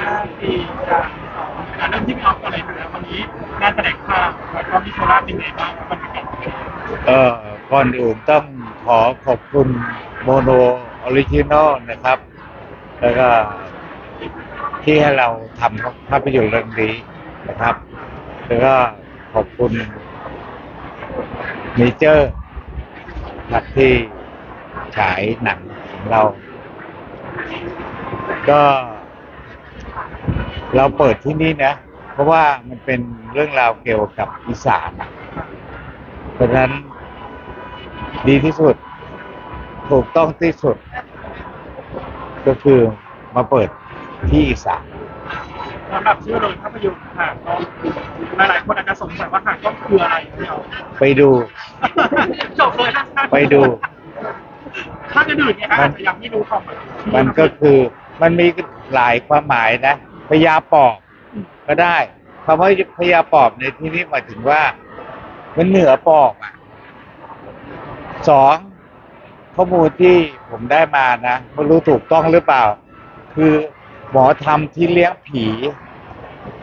ห้าสี่สามสองเริ่มที่พี่ออฟก่อนเลยนะวันนี้งานแถลงข่าวแล้วก็พี่โคราเป็นไงบ้างครับบรรยากาศเอ่อก่อนอื่นต้องขอขอบคุณโมโนออริจินอลนะครับ แล้วก็ที่ให้เราทำภาพยนตร์เรื่องนี้นะครับ แล้วก็ขอบคุณเมเจอร์ครับที่ฉายหนังของเรา ก็ เราเปิดที่นี่นะ เพราะว่ามันเป็นเรื่องราวเกี่ยวกับอีสานเพราะฉะนั้นดีที่สุด ถูกต้องที่สุด ก็คือมาเปิดที่อีสานสำหรับชื่อเลยภาพยนตร์ค่ะก็หลายๆคนอาจจะสงสัยว่าหางก็คืออะไรพี่ออฟไปดู จบเลยนะไปดู ถ้าจะดื่นเนี่ยฮะอาจจะยังไม่รู้ความหมายมันก็คือมันมีหลายความหมายนะ พญาปอบก็ได้คำว่าพญาปอบในที่นี้หมายถึงว่า มันเหนือปอบอะสองข้อมูลที่ผมได้มานะไม่รู้ถูกต้องหรือเปล่า คือหมอธรรมที่เลี้ยงผี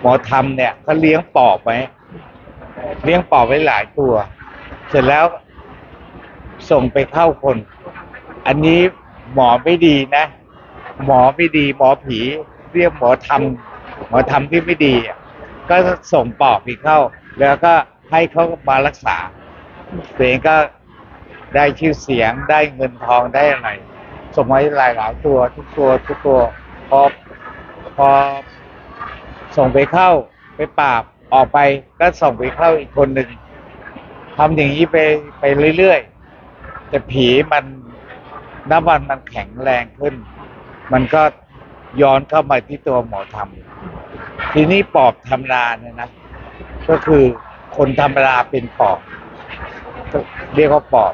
หมอธรรมเนี่ยเขาเลี้ยงปอบไว้เลี้ยงปอบไว้หลายตัว เสร็จแล้วส่งไปเข้าคน อันนี้หมอไม่ดีนะ หมอไม่ดีหมอผี เรียกหมอทำหมอทำที่ไม่ดีอะก็ส่งปอบไปเข้า แล้วก็ให้เขามารักษาตัวเองก็ได้ชื่อเสียงได้เงินทองได้อะไรส่งไว้หลายหลายตัวทุกตัวทุกตัวพอพอส่งไปเข้าไปปราบออกไปก็ส่งไปเข้าอีกคนหนึ่งทำอย่างนี้ไปไปเรื่อยๆแต่ผีมันนับวันมันแข็งแรงขึ้น มันก็ ย้อนเข้ามาที่ตัวหมอทำทีนี้ปอบธรรมดาเนี่ยนะ ก็คือคนธรรมดาเป็นปอบ เรียกว่าปอบ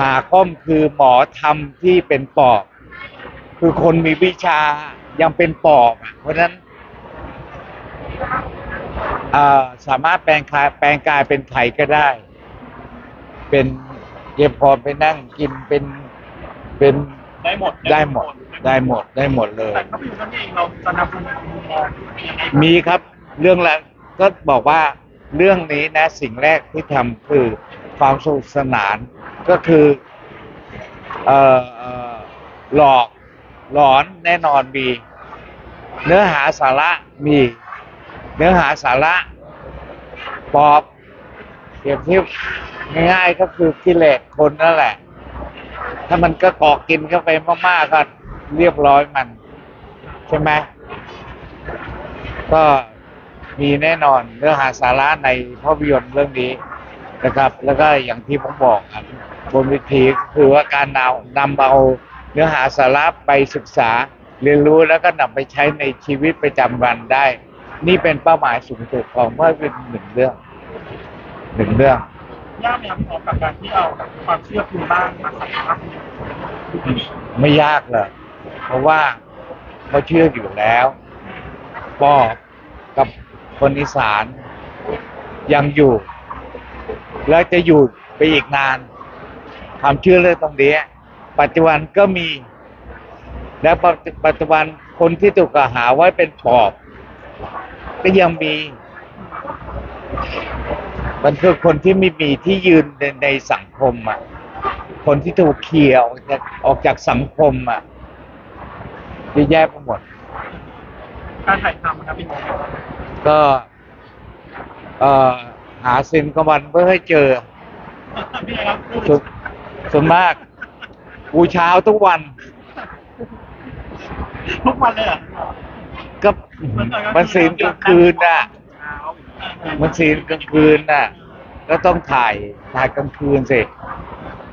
หาก้อมคือหมอธรรมที่เป็นปอบ คือคนมีวิชายังเป็นปอบ เพราะฉะนั้นสามารถแปลงกายแปลงกายเป็นไข่ก็ได้ เป็นเก็บพอไปนั่งกินเป็นเป็น ได้หมดได้หมดได้หมดได้หมดเลย แต่ภาพยนตร์นั่นเองเราจะนำเสนอมุมมองยังไงมีครับเรื่องละก็บอกว่าเรื่องนี้นะสิ่งแรกที่ทำคือความสนุกสนานก็คือเอ่อเอ่อหลอกหลอนแน่นอนมี เนื้อหาสาระมี เนื้อหาสาระปอบเปรียบเทียบง่ายๆก็คือกิเลสคนนั่นแหละ ถ้ามันก็กอกกินเข้าไปมากๆก็เรียบร้อยมัน ใช่ไหมก็มีแน่นอนเนื้อหาสาระในภาพยนตร์เรื่องนี้นะครับ แล้วก็อย่างที่ผมบอกครับบนวิธีคือว่าการนำนำเอาเนื้อหาสาระไปศึกษา เรียนรู้แล้วก็นำไปใช้ในชีวิตประจำวันได้ นี่เป็นเป้าหมายสูงสุดของภาพยนตร์หนึ่งเรื่องหนึ่งเรื่อง ยากไหมครับพี่ออฟกับการที่เอาความเชื่อพื้นบ้านมาใส่ภาพยนตร์ไม่ยากเลยเพราะว่าเขาเชื่ออยู่แล้วปอบกับคนอีสานยังอยู่ แล้วจะอยู่ไปอีกนานความเชื่อเรื่องตรงนี้ปัจจุบันก็มี และปัจปัจจุบันคนที่ถูกกล่าวหาว่าเป็นปอบ ก็ยังมี มันคือคนที่ไม่มีที่ยืนในในสังคมอะ คนที่ถูกเขี่ยออกจากออกจากสังคมอะเยอะแยะไปหมด การถ่ายทำนะครับพี่ออฟก็ เอ่อหาซินกับมันเพื่อให้เจอพี่ออฟส่วนส่วนมากบูเช้าทุกวัน ทุกวันเลยเหรอก็มันศีลกลางคืนน่ะ มันศีลกลางคืนน่ะ ก็ต้องถ่ายถ่ายกลางคืนสิ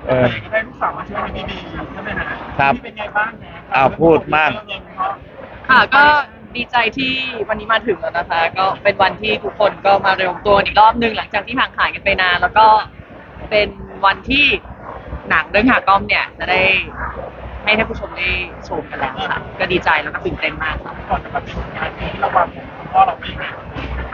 เออ ได้ลูกสาวมาช่วยในบีบีใช่ไหมฮะครับนี่เป็นไงบ้างนะอ้าวพูดมากค่ะก็ดีใจที่วันนี้มาถึงแล้วนะคะ ก็เป็นวันที่ทุกคนก็มารวมตัวกันอีกรอบหนึ่งหลังจากที่ห่างหายกันไปนาน แล้วก็เป็นวันที่หนังเรื่องหากล้อมเนี่ย จะได้ให้ท่านผู้ชมได้ชมกันแล้วค่ะ ก็ดีใจแล้วก็ตื่นเต้นมากค่ะ ก่อนจะมาเป็นงานนี้ระหว่างผมกับพ่อเราเป็นยังไง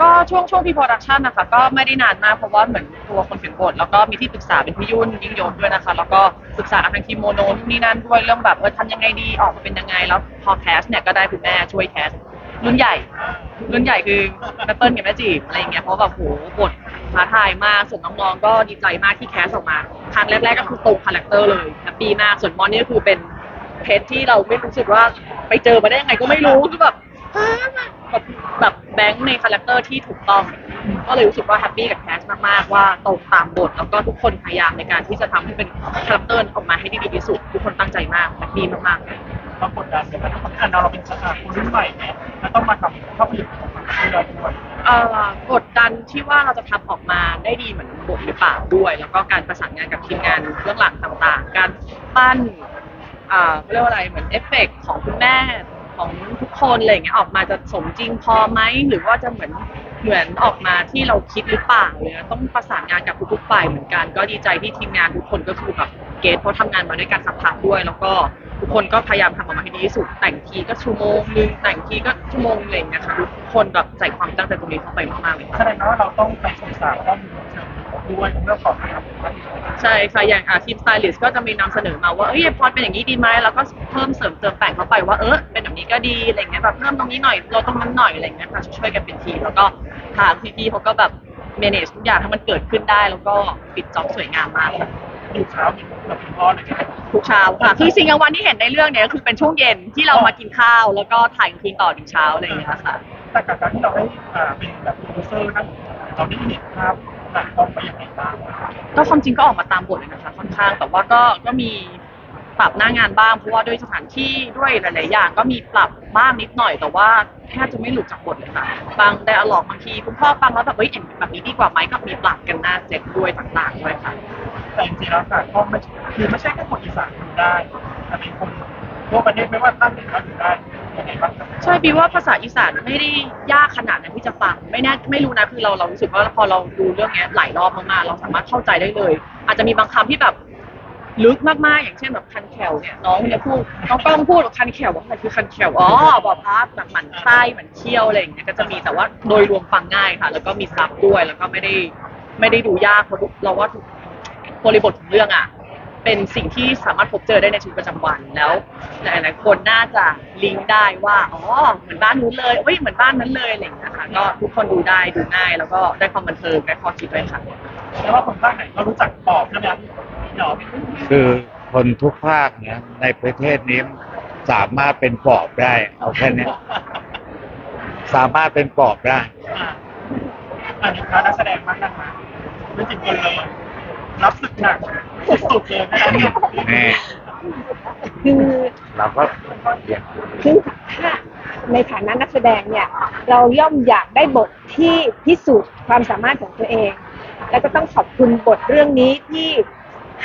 ก็ช่วงช่วงพีโปรดักชันนะคะก็ไม่ได้นานมากเพราะว่าเหมือนตัวคนเขียนบทแล้วก็มีที่ปรึกษาเป็นพี่ยุ่นยิ่งยงด้วยนะคะ แล้วก็ปรึกษาทางทีมโมโนนู่นนี่นั่นด้วยเรื่องแบบเออทำยังไงดีออกมาเป็นยังไงแล้วพอแคสเนี่ยก็ได้คุณแม่ช่วยแคสรุ่นใหญ่ รุ่นใหญ่คือแม่เปิ้ลกับแม่จีบอะไรอย่างเงี้ยเพราะแบบโหบทท้าทายมากส่วนน้องๆก็ดีใจมากที่แคสออกมาครั้งแรกๆก็คือตรงคาแรคเตอร์เลยแฮปปี้มากส่วนมอนนี่ก็คือเป็นเพจที่เราไม่รู้สึกว่าไปเจอมาได้ยังไงก็ไม่รู้คือแบบ แบบแบบแบงค์ในคาแรคเตอร์ที่ถูกต้อง ก็เลยรู้สึกว่าแฮปปี้กับแคสมากๆว่าตรงตามบทแล้วก็ทุกคนพยายามในการที่จะทำให้เป็นคาแรคเตอร์ออกมาให้ได้ดีที่สุด ทุกคนตั้งใจมากแฮปปี้มากๆเลยเรากดดันเลยนะเพราะเราเป็นสตาร์คนรุ่นใหม่เนี่ยแล้วต้องมาทำภาพยนตร์ของมันด้วยด้วยเอ่อกดดันที่ว่าเราจะทำออกมาได้ดีเหมือนบทหรือเปล่าด้วย แล้วก็การประสานงานกับทีมงานเบื้องหลังต่างๆ การปั้นอ่าเขาเรียกว่าอะไรเหมือนเอฟเฟกต์ของคุณแม่ ของทุกคนอะไรอย่างเงี้ยออกมาจะสมจริงพอไหมหรือว่าจะเหมือนเหมือนออกมาที่เราคิดหรือเปล่าเลยต้องประสานงานกับทุกๆฝ่ายเหมือนกัน ก็ดีใจที่ทีมงานทุกคนก็คือแบบเกตเพราะทำงานมาด้วยกันสักพักด้วย แล้วก็ทุกคนก็พยายามทำออกมาให้ดีที่สุด แต่งทีก็ชั่วโมงนึงแต่งทีก็ชั่วโมงหนึ่งนะคะทุกคนแบบใส่ความตั้งใจตรงนี้เข้าไปมากๆเลยแสดงว่าเราต้องไปศึกษาข้อมูลเชิง ด้วยเรื่องของการทำภาพยนตร์ใช่ค่ะอย่างอ่าทีมสไตลิสต์ก็จะมีนำเสนอมาว่าเอ้ยพอเป็นอย่างนี้ดีไหมแล้วก็เพิ่มเสริมเติมแต่งเข้าไปว่าเออเป็นแบบนี้ก็ดีอะไรเงี้ยแบบเพิ่มตรงนี้หน่อยเราตรงนั้นหน่อยอะไรเงี้ยค่ะช่วยๆกันเป็นทีมแล้วก็ทางพี่ๆเขาก็แบบ manage ทุกอย่างให้มันเกิดขึ้นได้ แล้วก็ปิดจ็อบสวยงามมากค่ะอยู่เช้ามีกับคุณพ่อเลยครับทุกเช้าค่ะคือสิ่งกลางวันที่เห็นในเรื่องเนี้ยคือเป็นช่วงเย็นที่เรามากินข้าว แล้วก็ถ่ายกลางคืนต่อถึงเช้าอะไรอย่างเงี้ยค่ะ แต่กับการที่เราได้อ่าเป็นแบบโปรดิวเซอร์นั่นเราได้เห็นภาพ หนังต้องไปยังไงบ้างก็ความจริงก็ออกมาตามบทเลยนะคะค่อนข้างแต่ว่าก็ก็มีปรับหน้างานบ้างเพราะว่าด้วยสถานที่ด้วยหลาย ๆ อย่างก็มีปรับบ้างนิดหน่อย แต่ว่าแทบจะไม่หลุดจากบทเลยค่ะบางไดอะล็อกบางทีคุณพ่อฟังแล้วแบบเฮ้ยเห็นแบบนี้ดีกว่าไหมก็มีปรับกันหน้าเจ็ดด้วยต่าง ๆ ด้วยค่ะแต่จริงๆแล้วค่ะก็ไม่คือไม่ใช่แค่คนอีสานดูได้แต่เป็นคนทั่วประเทศไม่ว่าท่านไหนก็ดูได้ ยังไงบ้างใช่บีว่าภาษาอีสานไม่ได้ยากขนาดนั้นที่จะฟังไม่แน่ไม่รู้นะคือเราเรารู้สึกว่าพอเราดูเรื่องเนี้ยหลายรอบมากๆเราสามารถเข้าใจได้เลย อาจจะมีบางคำที่แบบลึกมากๆ อย่างเช่นแบบคันแขวเนี่ยน้องเนี่ยพูดน้องกล้องพูดว่าคันแขวว่ามันคือคันแขวอ๋อบอกพาร์ทแบบหมันไส้หมันเคี้ยวอะไรอย่างเงี้ยก็จะมีแต่ว่าโดยรวมฟังง่ายค่ะ แล้วก็มีซับด้วยแล้วก็ไม่ได้ไม่ได้ดูยากเพราะเราว่าบริบทของเรื่องอะ เป็นสิ่งที่สามารถพบเจอได้ในชีวิตประจำวันแล้วหลายๆคนน่าจะลิงก์ได้ว่าอ๋อเหมือนบ้านนู้นเลยเอ้ยเหมือนบ้านนั้นเลยอะไรอย่างเงี้ยค่ะก็ทุกคนดูได้ดูง่ายแล้วก็ได้ความบันเทิงได้ข้อคิดด้วยค่ะ แล้วว่าคนภาคไหนก็รู้จักปอบใช่ไหมครับหยอกคือคนทุกภาคนะในประเทศนี้สามารถเป็นปอบได้ เอาแค่เนี้ยสามารถเป็นปอบได้อ่าอันนี้พานักแสดงมากนะคะเป็นจริงคนเลย รับศึกหนักสุดๆเลยนี่คือเราก็เรียนคือถ้าในฐานะนักแสดงเนี่ย เราย่อมอยากได้บทที่พิสูจน์ความสามารถของตัวเอง แล้วก็ต้องขอบคุณบทเรื่องนี้ที่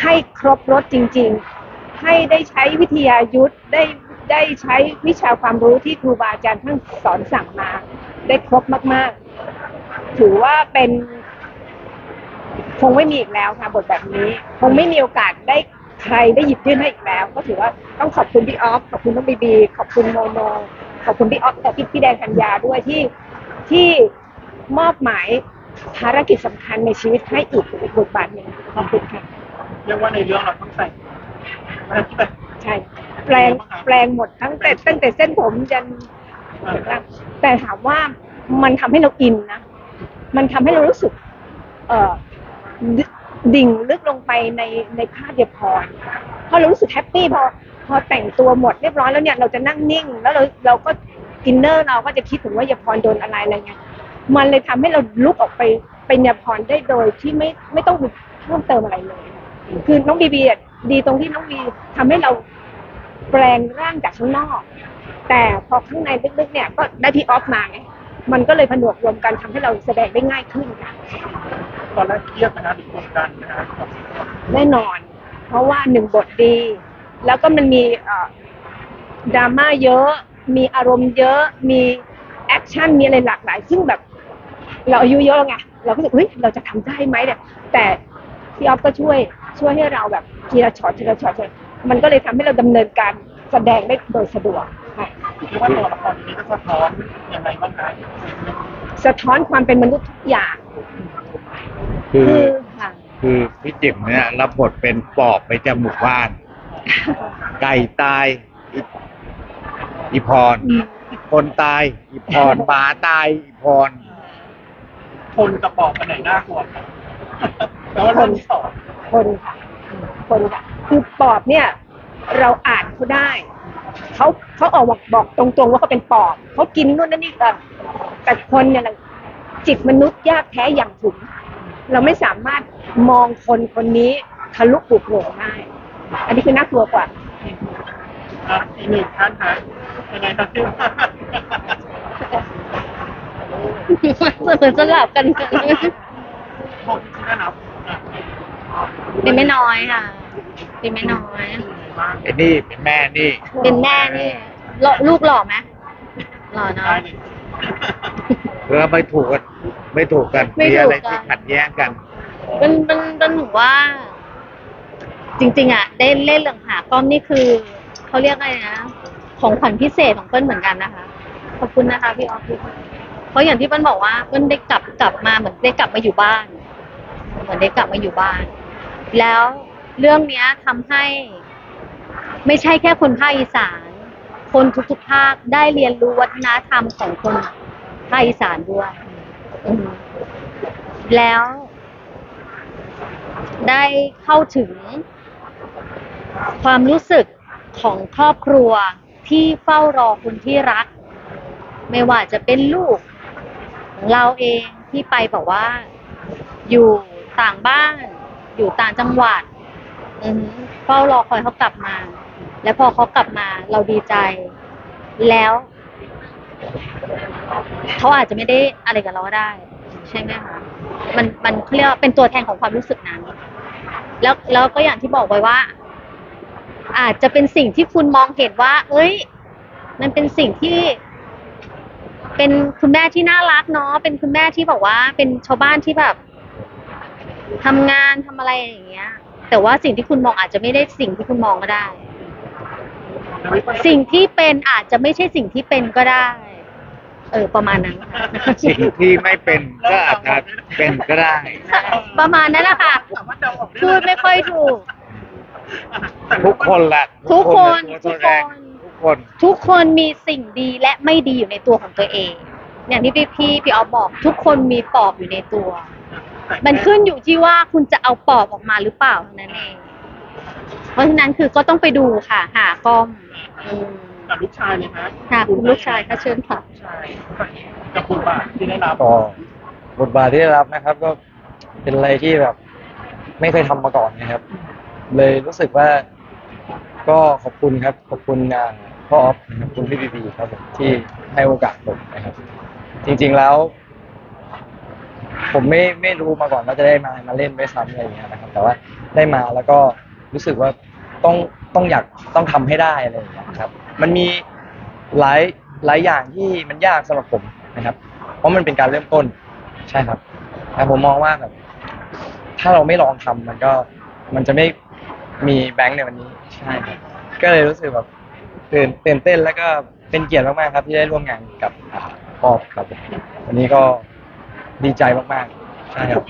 ให้ครบรถจริง ๆ ให้ได้ใช้วิทยายุทธ์ได้ได้ใช้วิชาความรู้ที่ครูบาอาจารย์ท่านสอนสั่งมา ได้ครบมาก ๆ ถือว่าเป็น คงไม่มีอีกแล้วค่ะบทแบบนี้ คงไม่มีโอกาสได้ใครได้หยิบยื่นให้อีกแล้ว ก็ถือว่าต้องขอบคุณพี่ออฟขอบคุณน้องบีบี ขอบคุณโมโน ขอบคุณพี่ออฟแต่พี่พี่แดงกัญญาด้วยที่ที่มอบหมายภารกิจสำคัญในชีวิตให้อีกบทบาทหนึ่งขอบคุณค่ะเรียกว่าในเรื่องเราต้องแต่งอะไรที่แบบใช่แปลงแปลงหมดทั้งแต่ตั้งแต่เส้นผมยันแต่ถามว่ามันทำให้เราอินนะมันทำให้เรารู้สึก เอ่อ ดิ่งลึกลงไปในในภาพเดียพรเพราะเรารู้สึกแฮปปี้พอพอแต่งตัวหมดเรียบร้อยแล้วเนี่ยเราจะนั่งนิ่ง แล้วเราเราก็อินเนอร์เราก็จะคิดถึงว่ายาพรโดนอะไรอะไรเงี้ยมันเลยทำให้เราลุกออกไปเป็นยาพรได้โดยที่ไม่ไม่ต้องเพิ่มเติมอะไรเลย คือน้องบีบีดีตรงที่น้องบีทำให้เราแปลงร่างจากข้างนอก แต่พอข้างในลึกๆเนี่ยก็ได้พี่ออฟมาไง มันก็เลยผนวกรวมกันทำให้เราแสดงได้ง่ายขึ้นค่ะตอนแรกเครียดนะหรือกดดันนะแน่นอน เพราะว่าหนึ่งบทดี แล้วก็มันมีเอ่อดราม่าเยอะ มีอารมณ์เยอะ มีแอคชั่น มีอะไรหลากหลาย ซึ่งแบบเราอายุเยอะแล้วไง เราก็รู้สึกเฮ้ย เราจะทำได้ไหมเนี่ย แต่พี่ออฟก็ช่วยช่วยให้เราแบบทีละช็อตทีละช็อตมันก็เลยทำให้เราดำเนินการแสดงได้โดยสะดวกค่ะ เรียกว่าตัวละครนี้จะสะท้อนยังไงบ้างคะสะท้อนความเป็นมนุษย์ทุกอย่าง คือคือค่ะ คือพี่จิ๋มเนี่ยรับบทเป็นปอบไปจากหมู่บ้าน ไก่ตายอีอีพรคนตาย อีพรหมาตาย อีพร คนกระปอบกันไหนน่ากลัวกันแล้วว่าเรื่องที่สองคนค่ะคนค่ะคือปอบเนี่ย เราอ่านเขาได้ เขาเขาออกบอกบอกตรงๆว่าเขาเป็นปอบเขากินนู่นนั่นนี่กันแต่คนเนี่ยนะจิตมนุษย์ยากแท้อย่างถึง เราไม่สามารถมองคนคนนี้ทะลุปุกโหงได้ อันนี้คือน่ากลัวกว่าอะอีกหนึ่งท่านฮะยังไงครับที่เหมือนสลับกันผมที่ได้รับอะเป็นไม่น้อยค่ะ เป็นไม่น้อย ไอ้นี่เป็นแม่นี่เป็นแม่นี่หล่อลูกหล่อไหมหล่อเนาะได้เลยแล้วไม่ถูกกันไม่ถูกกันไม่มีถูกอะไรกันที่ขัดแย้งกันเป็นเป็นเป็นหนูว่า จริง ๆ อะ ได้เล่นเรื่องหาก้อมนี่คือเขาเรียกอะไรนะ ของขวัญพิเศษของเปิ้ลเหมือนกันนะคะ ขอบคุณนะคะพี่ออฟพี่เพราะอย่างที่เปิ้ลบอกว่าเปิ้ลได้กลับกลับมาเหมือนได้กลับมาอยู่บ้าน เหมือนได้กลับมาอยู่บ้าน แล้วเรื่องเนี้ยทำให้ ไม่ใช่แค่คนภาคอีสาน คนทุกๆภาคได้เรียนรู้วัฒนธรรมของคนภาคอีสานด้วยแล้ว ได้เข้าถึง ความรู้สึกของครอบครัวที่เฝ้ารอคนที่รัก ไม่ว่าจะเป็นลูก เราเองที่ไปแบบว่า อยู่ต่างบ้าน อยู่ต่างจังหวัดเฝ้ารอคอยเขากลับมา แล้วพอเขากลับมาเราดีใจ แล้วเขาอาจจะไม่ได้อะไรกับเราก็ได้ ใช่ไหมคะมันมันเขาเรียกว่าเป็นตัวแทนของความรู้สึกนั้น แล้วแล้วก็อย่างที่บอกไว้ว่า อาจจะเป็นสิ่งที่คุณมองเห็นว่า เอ้ย มันเป็นสิ่งที่เป็นคุณแม่ที่น่ารักเนาะ เป็นคุณแม่ที่บอกว่า เป็นชาวบ้านที่แบบทำงานทำอะไรอย่างเงี้ย แต่ว่าสิ่งที่คุณมองอาจจะไม่ได้สิ่งที่คุณมองก็ได้ สิ่งที่เป็นอาจจะไม่ใช่สิ่งที่เป็นก็ได้ เออประมาณนั้นค่ะ สิ่งที่ไม่เป็นก็อาจจะเป็นก็ได้ ประมาณนั้นแหละค่ะสามารถเดาออกได้พูดไม่ค่อยถูก ทุกคนแหละทุกคนเป็ตัวแสดงทุกคน ทุกคนทุกคนมีสิ่งดีและไม่ดีอยู่ในตัวของตัวเอง อย่างที่พี่พี่พี่ออฟบอกทุกคนมีปอบอยู่ในตัว มันขึ้นอยู่ที่ว่าคุณจะเอาปอบออกมาหรือเปล่าเท่านั้นเอง เพราะฉะนั้นคือก็ต้องไปดูค่ะ หากล้องอืม กับลูกชายเลยนะค่ะคุณลูกชายค่ะเชิญค่ะลูกชายกับบทบาทที่ได้รับก็บทบาทที่ได้รับนะครับ ก็เป็นอะไรที่แบบ ไม่เคยทำมาก่อนนะครับ เลยรู้สึกว่า ก็ขอบคุณครับ ขอบคุณอ่าพ่อออฟนะครับคุณพี่บีบีครับผมที่ให้โอกาสผมนะครับ จริง ๆแล้ว ผมไม่ไม่รู้มาก่อนว่าจะได้มามาเล่นด้วยซ้ำอะไรอย่างเงี้ยนะครับ แต่ว่าได้มาแล้วก็รู้สึกว่าต้อง ต้องอยากต้องทำให้ได้อะไรอย่างเงี้ยครับ มันมีหลายหลายอย่างที่มันยากสำหรับผมนะครับ เพราะมันเป็นการเริ่มต้นใช่ครับแต่ผมมองว่าแบบถ้าเราไม่ลองทำมันก็มันจะไม่มีแบงค์ในวันนี้ใช่ครับก็เลยรู้สึกแบบตื่นตื่นเต้นแล้วก็เป็นเกียรติมากๆครับ ที่ได้ร่วมงานกับอ่าปอบครับผมวันนี้ก็ดีใจมากๆใช่ครับ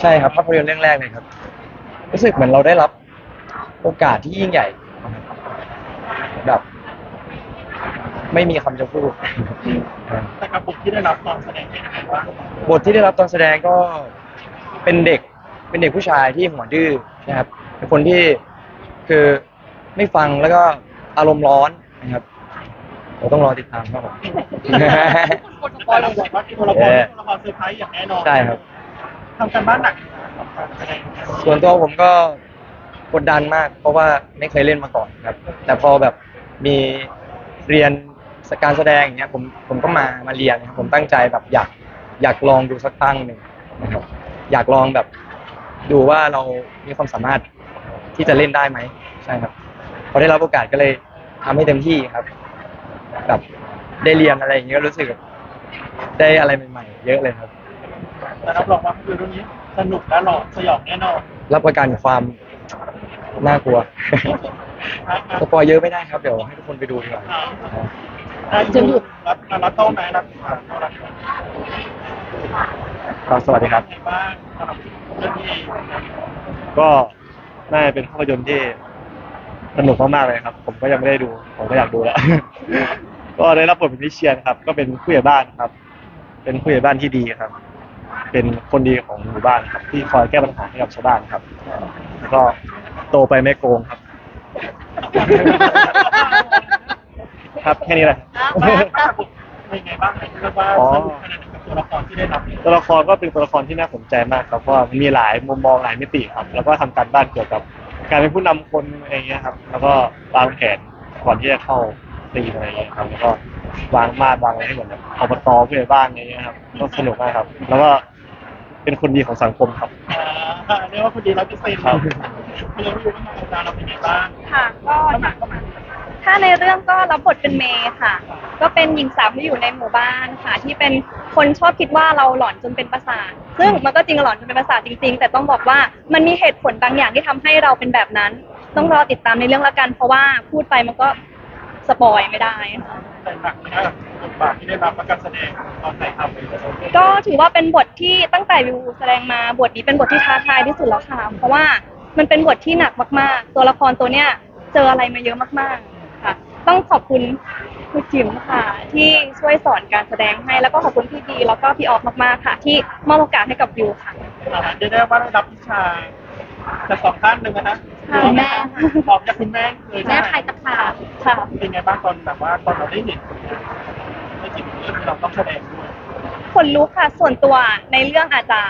ใช่ครับภาพยนตร์เรื่องแรกเลยครับ รู้สึกเหมือนเราได้รับ โอกาสที่ยิ่งใหญ่นะครับแบบ ไม่มีคำจะพูด แต่กับบทที่ได้รับตอนแสดงเป็นยังไงบ้างบทที่ได้รับตอนแสดงก็เป็นเด็กเป็นเด็กผู้ชายที่หัวดื้อนะครับ เป็นคนที่คือไม่ฟังแล้วก็อารมณ์ร้อนนะครับเราต้องรอติดตามครับผมแต่เราบอกว่าที่ตัวละครตัวละครเซอร์ไพรส์อย่างแน่นอนใช่ครับ ทำกันบ้านหนักกับการแสดงส่วนตัวผมก็ กดดันมาก เพราะว่าไม่เคยเล่นมาก่อนครับ แต่พอแบบมีเรียนการแสดงอย่างเงี้ยผมผมก็มามาเรียนนะครับผมตั้งใจแบบอยากอยากลองดูสักตั้งหนึ่งนะครับอยากลองแบบดูว่าเรามีความสามารถที่จะเล่นได้ไหมใช่ครับพอได้รับโอกาสก็เลยทำให้เต็มที่ครับแบบได้เรียนอะไรอย่างเงี้ยก็รู้สึกแบบได้อะไรใหม่ๆ เยอะเลยครับแต่รับรองว่าภาพยนตร์เรื่องนี้สนุกและหลอนสยองแน่นอนรับประกันความ น่ากลัว สปอยเยอะไม่ได้ครับ เดี๋ยวให้ทุกคนไปดูดีกว่าได้หยุดรับรับโต้ไหมรับรับครับสวัสดีครับเป็นไงบ้างสำหรับเรื่องนี้ก็น่าจะเป็นภาพยนตร์ที่สนุกมากๆเลยครับ ผมก็ยังไม่ได้ดู ผมก็อยากดูแล้ว ก็ได้รับบทเป็นวิเชียนครับ ก็เป็นผู้ใหญ่บ้านครับ เป็นผู้ใหญ่บ้านที่ดีครับ เป็นคนดีของหมู่บ้านครับ ที่คอยแก้ปัญหาให้กับชาวบ้านครับแล้ว ก็โตไปไม่โกงครับ ครับแค่นี้แหละ เป็นไงบ้างเรียกว่าอ๋อสนุกขนาดไหนกับตัวละครที่ได้รับตัวละครก็เป็นตัวละครที่น่าสนใจมากครับเพราะว่ามันมีหลายมุมมองหลายมิติครับ แล้วก็ทำการบ้านเกี่ยวกับ การเป็นผู้นำคนอะไรอย่างเงี้ยครับ แล้วก็วางแผนก่อนที่จะเข้าตีมอะไรอย่างเงี้ยครับแล้วก็วางมาดวางอะไรให้เหมือนแบบอบตผู้ใหญ่บ้านอะไรอย่างเงี้ยครับก็สนุกมากครับ แล้วก็เป็นคนดีของสังคมครับอ่าเรียกว่าคนดีร้อยเปอร์เซ็นต์ครับเรื่องอยู่ว่าอาจารย์เราเป็นไงบ้างค่ะก็สมัครเข้ามาถ้าในเรื่องก็รับบทเป็นเมย์ค่ะ ก็เป็นหญิงสาวที่อยู่ในหมู่บ้านค่ะ ที่เป็นคนชอบคิดว่าเราหลอนจนเป็นประสาท ซึ่งมันก็จริงหลอนจนเป็นประสาทจริง ๆ แต่ต้องบอกว่ามันมีเหตุผลบางอย่างที่ทำให้เราเป็นแบบนั้น ต้องรอติดตามในเรื่องละกัน เพราะว่าพูดไปมันก็สปอยไม่ได้ค่ะ แต่หนักนะกับบทบาทที่ได้รับและการแสดงตอนไหนทำไปก็ถือว่าเป็นบทที่ตั้งแต่วิวแสดงมาบทนี้เป็นบทที่ท้าทายที่สุดแล้วค่ะ เพราะว่ามันเป็นบทที่หนักมาก ๆ ตัวละครตัวเนี้ยเจออะไรมาเยอะมากๆค่ะ ต้องขอบคุณครูจิ๋มค่ะ ที่ช่วยสอนการแสดงให้แล้วก็ขอบคุณพี่ดีแล้วก็พี่ออฟมากๆค่ะ ที่มอบโอกาสให้กับวิวค่ะอ่าจะได้ว่าได้รับวิชาจากสองท่านหนึ่งนะฮะ ค่ะแม่ค่ะบอกจากคุณแม่เลยแม่ใช่ไหใครตะขาบค่ะเป็นไงบ้างตอนแบบว่าตอนเราได้เห็นในจิตเรื่องที่เราต้องแสดงด้วยขนลุกค่ะ ส่วนตัวในเรื่องอาจจะ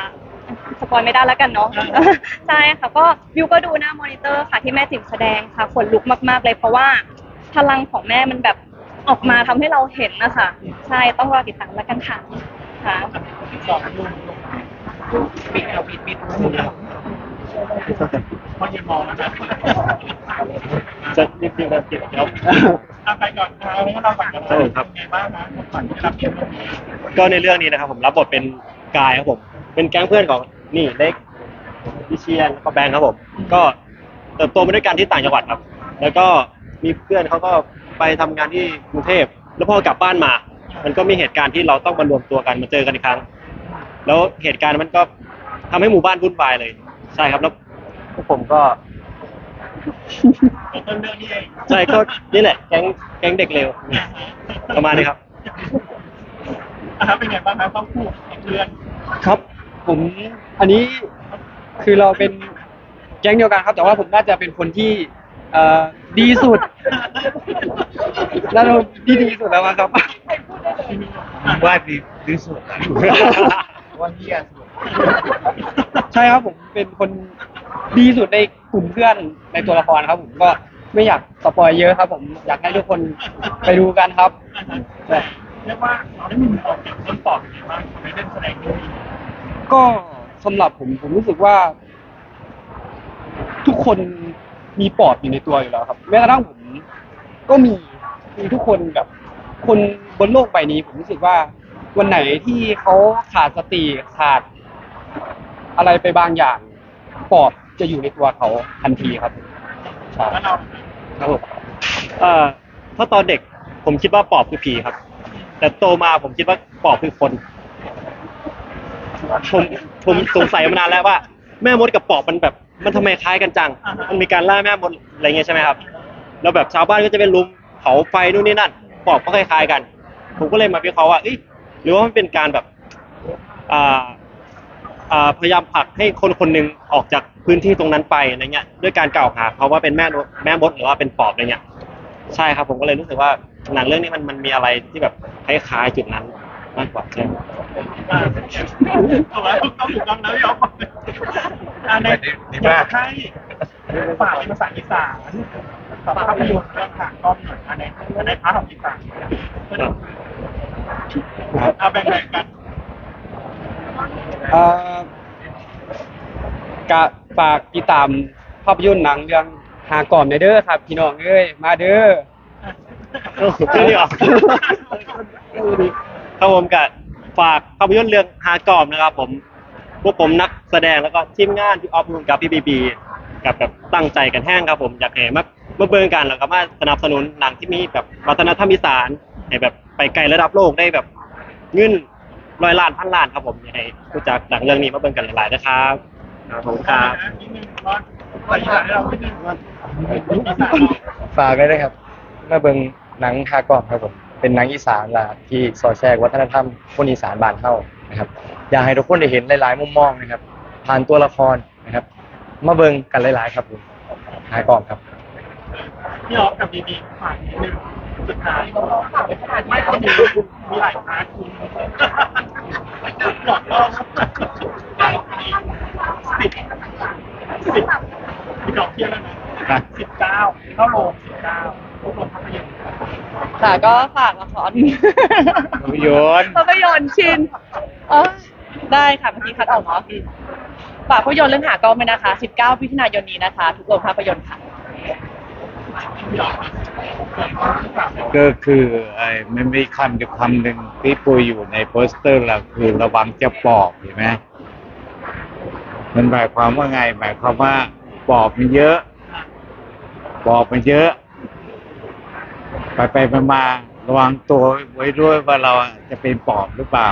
สปอยไม่ได้แล้วกันเนาะอ่าใช่ค่ะ ก็วิวก็ดูหน้ามอนิเตอร์ค่ะที่แม่จิ๋มแสดงค่ะขนลุกมาก ๆ เลยเพราะว่า พลังของแม่มันแบบออกมาทำให้เราเห็นนะคะใช่ต้องรอติดตามแล้วกันค่ะค่ะสองลุงปิดเอาปิดปิด เพราะยืนมองแล้วนะจะรีบๆกันเก็บแล้วเอาไปก่อนเอาให้เราก่อนกันครับผมครับเป็นไงบ้างนะบทบาทที่ได้รับเรื่องนี้ก็ในเรื่องนี้นะครับ ผมรับบทเป็นกายครับผม เป็นแก๊งเพื่อนของนี่เล็กพิเชียนแล้วก็แบงค์ครับผม ก็เติบโตมาด้วยกันที่ต่างจังหวัดครับ แล้วก็มีเพื่อนเขาก็ไปทำงานที่กรุงเทพ แล้วพอกลับบ้านมา มันก็มีเหตุการณ์ที่เราต้องมารวมตัวกันมาเจอกันอีกครั้ง แล้วเหตุการณ์มันก็ทำให้หมู่บ้านวุ่นวายเลย ใช่ครับแล้วพวกผมก็เป็นต้นเรื่องนี้เองใช่ก็นี่แหละแก๊งแก๊งเด็กเร็ว ประมาณนี้ครับ อะครับเป็นไงบ้างครับต้องพูดกับเพื่อนครับ ผมอันนี้คือเราเป็นแก๊งเดียวกันครับ แต่ว่าผมน่าจะเป็นคนที่เอ่อดีสุดแล้วเราดีดีสุดแล้วมั้งครับ ว่าดีที่สุดอะว่าเฮียสุด ใช่ครับผมเป็นคนดีสุดในกลุ่มเพื่อนในตัวละครครับ ผมก็ไม่อยากสปอยเยอะครับ ผมอยากให้ทุกคนไปดูกันครับใช่เรียกว่าเราได้มีมุมมองจากต้นปอบยังไงบ้างในเล่นแสดงด้วยก็สำหรับผมผมรู้สึกว่า ทุกคนมีปอดอยู่ในตัวอยู่แล้วครับแม้กระทั่งผมก็มีมีทุกคนแบบ คนบนโลกใบนี้ ผมรู้สึกว่าวันไหนที่เขาขาดสติขาด อะไรไปบางอย่างปอดจะอยู่ในตัวเขาทันทีครับใช่ครับผมเอ่อถ้าตอนเด็กผมคิดว่าปอบคือผีครับ แต่โตมาผมคิดว่าปอบคือคน ผมผมสงสัยมานานแล้วว่า แม่มดกับปอบมันแบบ มันทำไมคล้ายกันจัง มันมีการล่าแม่มดอะไรเงี้ยใช่ไหมครับ แล้วแบบชาวบ้านก็จะเป็นลุมเผาไฟนู่นนี่นั่น ปอบก็คล้ายๆกัน ผมก็เลยมาวิเคราะห์ว่าเอ้ยหรือว่ามันเป็นการแบบอ่า พยายามผลักให้คนคนหนึ่งออกจากพื้นที่ตรงนั้นไปอะไรเงี้ยด้วยการกล่าวหาเขาว่าเป็นแม่มดแม่มดหรือว่าเป็นปอบอะไรเงี้ยใช่ครับผมก็เลยรู้สึกว่าหนังเรื่องนี้มันมันมีอะไรที่แบบคล้ายๆจุดนั้นมากกว่าใช่อ่าถูกแล้วถูกต้องถูกต้องแล้วยอมอ่าในอยากให้ฝากเป็นภาษาอีสานสำหรับภาพยนตร์เรื่องขางก้องหน่อยอันในอันในพาร์ทของอีสานเอาแบ่งๆกัน เอ่อกะฝากติดตามภาพยนตร์หนังเรื่องหากล่อมในเด้อครับ พี่น้องเอ้ยมาเด้อเรื่องนี้ออครับผมกับฝากภาพยนตร์เรื่องฮากรอมนะครับ ผมพวกผมนักแสดงแล้วก็ทีมงานพี่ออฟลุงกับพี่บีบีกับแบบตั้งใจกันแห้งครับผมอยากให้มามาเบิ่งกันแล้วก็มาสนับสนุนหนังที่มีแบบวัฒนธรรมอีสานให้แบบไปไกลระดับโลกได้แบบเงิน ร้อยล้านพันล้านครับผมอยากให้รู้จักหนังเรื่องนี้มาเบิ่งกันหลายๆนะครับครับผมครับนิดนึงว่าใส่ใจเรานิดนึงว่าอีสานฝากด้วยนะครับมาเบิ่งหนังคากรอบครับผมเป็นหนังอีสานล่ะที่สอดแทรกวัฒนธรรมคนอีสานบ้านเฮานะครับ อยากให้ทุกคนได้เห็นหลายๆมุมมองนะครับ ผ่านตัวละครนะครับ มาเบิ่งกันหลายๆ ครับผมคากรอบครับพี่ออฟกับบีบีฝากนิดนึงสุดท้าย ไม่ต้องมีมีหลายพาร์ทคุณหลอกล่อสิบสิบมีดอกเทียวแล้วนะสิบเก้าเข้าโรงสิบเก้าทุกโรงภาพยนตร์ค่ะก็ฝากละครภาพยนตร์ภาพยนตร์ชินเออได้ค่ะเมื่อกี้คัดออกเนาะฝากภาพยนตร์เรื่องหากล้องด้วยนะคะ 19มิถุนายนนี้นะคะ ทุกโรงภาพยนตร์ค่ะ ก็คือไอ้มันมีคำอยู่คำหนึ่งที่ปุยอยู่ในโปสเตอร์เราคือระวังจะปอบเห็นไหมมันหมายความว่าไง หมายความว่าปอบมันเยอะ ปอบมันเยอะ ไปไปมามาระวังตัวไว้ด้วยว่าเราจะเป็นปอบหรือเปล่า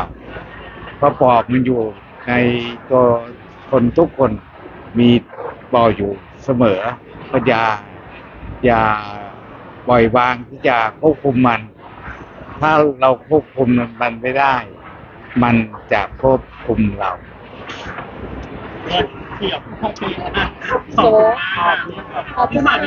เพราะปอบมันอยู่ในตัวคนทุกคนมีปอบอยู่เสมอก็อย่า อย่าปล่อยวางที่จะควบคุมมัน ถ้าเราควบคุมมันไม่ได้ มันจะควบคุมเราเสียบเข้าไปอะสองขอบคุณมาก